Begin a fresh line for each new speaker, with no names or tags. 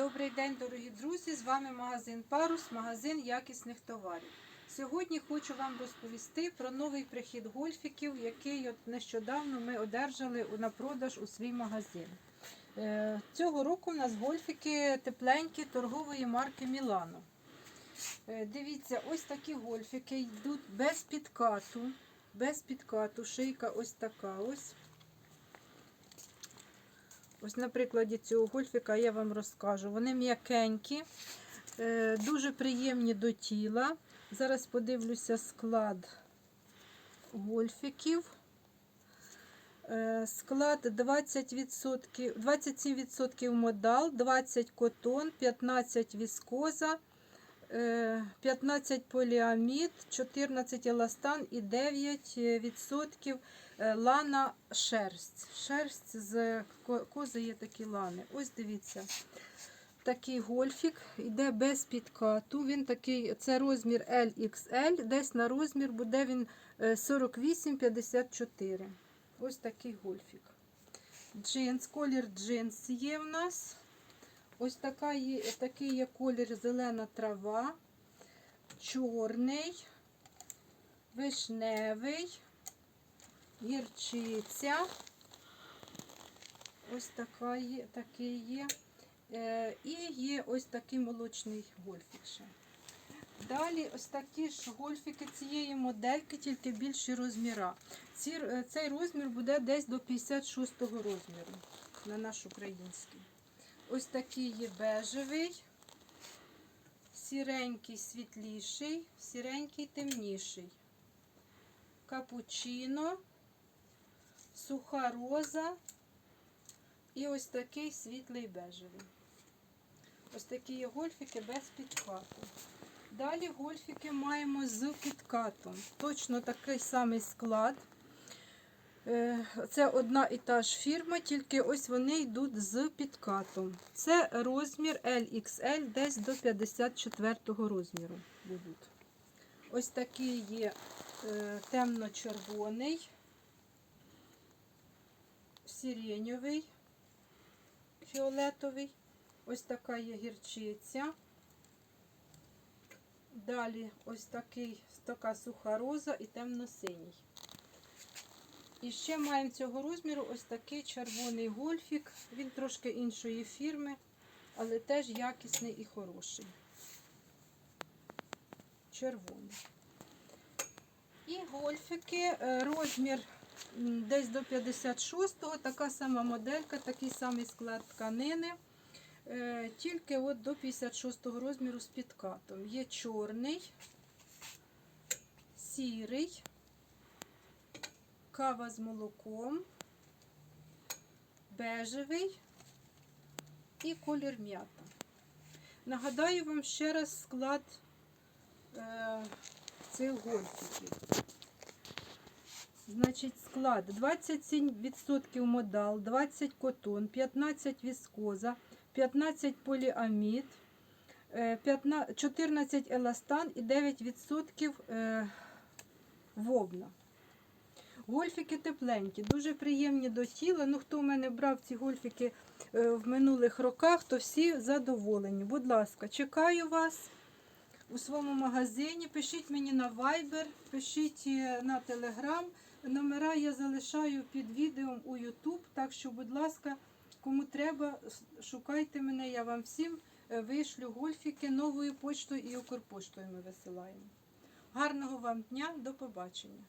Добрий день, дорогі друзі! З вами магазин Парус, магазин якісних товарів. Сьогодні хочу вам розповісти про новий прихід гольфіків, який от нещодавно ми одержали на продаж у свій магазин. Е, Цього року у нас гольфіки тепленькі торгової марки Мілано. Е, Дивіться, ось такі гольфіки йдуть без підкату. Без підкату, шийка ось така ось. Ось на прикладі цього гольфіка я вам розкажу. Вони м'якенькі, е, дуже приємні до тіла. Зараз подивлюся склад гольфіків. Е, Склад 20%, 27% модал, 20 котон, 15 віскоза, 15 поліамід, 14 еластан і 9% е, лана шерсть. Шерсть з кози є такі лани. Ось дивіться. Такий гольфік йде без підкату. Він такий, це розмір LXL, десь на розмір буде він е, 48-54. Ось такий гольфік. Джинс, колір джинс є в нас. Ось така є, такий є колір зелена трава, чорний, вишневий, гірчиця. Ось така є, такий є. Е, і є ось такий молочний гольфік ще. Далі ось такі ж гольфіки цієї модельки, тільки більші розміра. Ці, е, цей розмір буде десь до 56 розміру на наш український. Ось такий є бежевий, сіренький світліший, сіренький темніший. Капучино, суха роза і ось такий світлий бежевий. Ось такі є гольфіки без підкату. Далі гольфіки маємо з підкатом. Точно такий самий склад. Е, Це одна і та ж фірма, тільки ось вони йдуть з підкатом. Це розмір LXL, десь до 54 розміру будуть. Ось такий є е, темно-червоний, сиреньовий, фіолетовий. Ось така є гірчиця. Далі ось такий, така суха роза і темно-синій. І ще маємо цього розміру ось такий червоний гольфік. Він трошки іншої фірми, але теж якісний і хороший. Червоний. І гольфики, е, розмір десь до 56-го, така сама моделька, такий самий склад тканини. Е, Тільки от до 56-го розміру з підкатом. Є чорний, сірий, кава з молоком, бежевий і колір м'ята. Нагадаю вам ще раз склад е, цих гольфіків. Значить, склад 27% модал, 20 котон, 15 віскоза, 15 поліамід, е, 15 14 еластан і 9% е, вовна. Гольфіки тепленькі, дуже приємні до тіла. Ну, хто в мене брав ці гольфіки е, в минулих роках, то всі задоволені. Будь ласка, чекаю вас у своєму магазині. Пишіть мені на Viber, пишіть е, на Telegram. Номера я залишаю під відео у YouTube. Так що, будь ласка, кому треба, шукайте мене, я вам всім е, вишлю гольфіки новою почтою і Укрпоштою ми висилаємо. Гарного вам дня, до побачення!